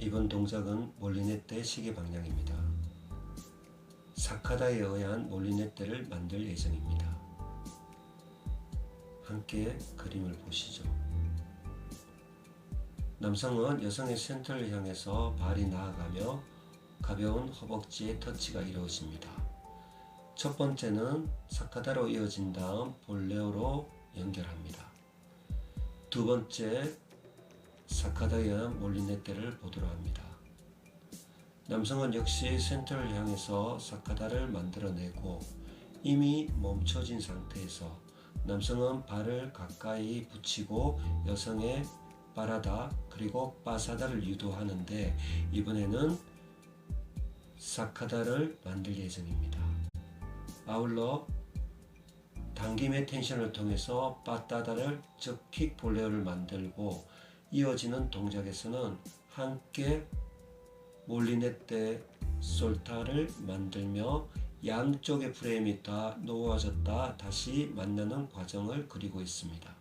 이번 동작은 몰리네떼 시계 방향입니다. 사카다에 의한 몰리네떼를 만들 예정입니다. 함께 그림을 보시죠. 남성은 여성의 센터를 향해서 발이 나아가며 가벼운 허벅지의 터치가 이루어집니다. 첫 번째는 사카다로 이어진 다음 볼레오로 연결합니다. 두 번째 사카다에 의한 몰리네떼를 보도록 합니다. 남성은 역시 센터를 향해서 사카다를 만들어내고 이미 멈춰진 상태에서 남성은 발을 가까이 붙이고 여성의 바라다 그리고 빠사다를 유도하는데 이번에는 사카다를 만들 예정입니다. 아울러 당김의 텐션을 통해서 빠따다를 즉 킥 볼레오를 만들고 이어지는 동작에서는 함께 몰리네떼 솔타를 만들며 양쪽의 프레임이 다 놓아졌다 다시 만나는 과정을 그리고 있습니다.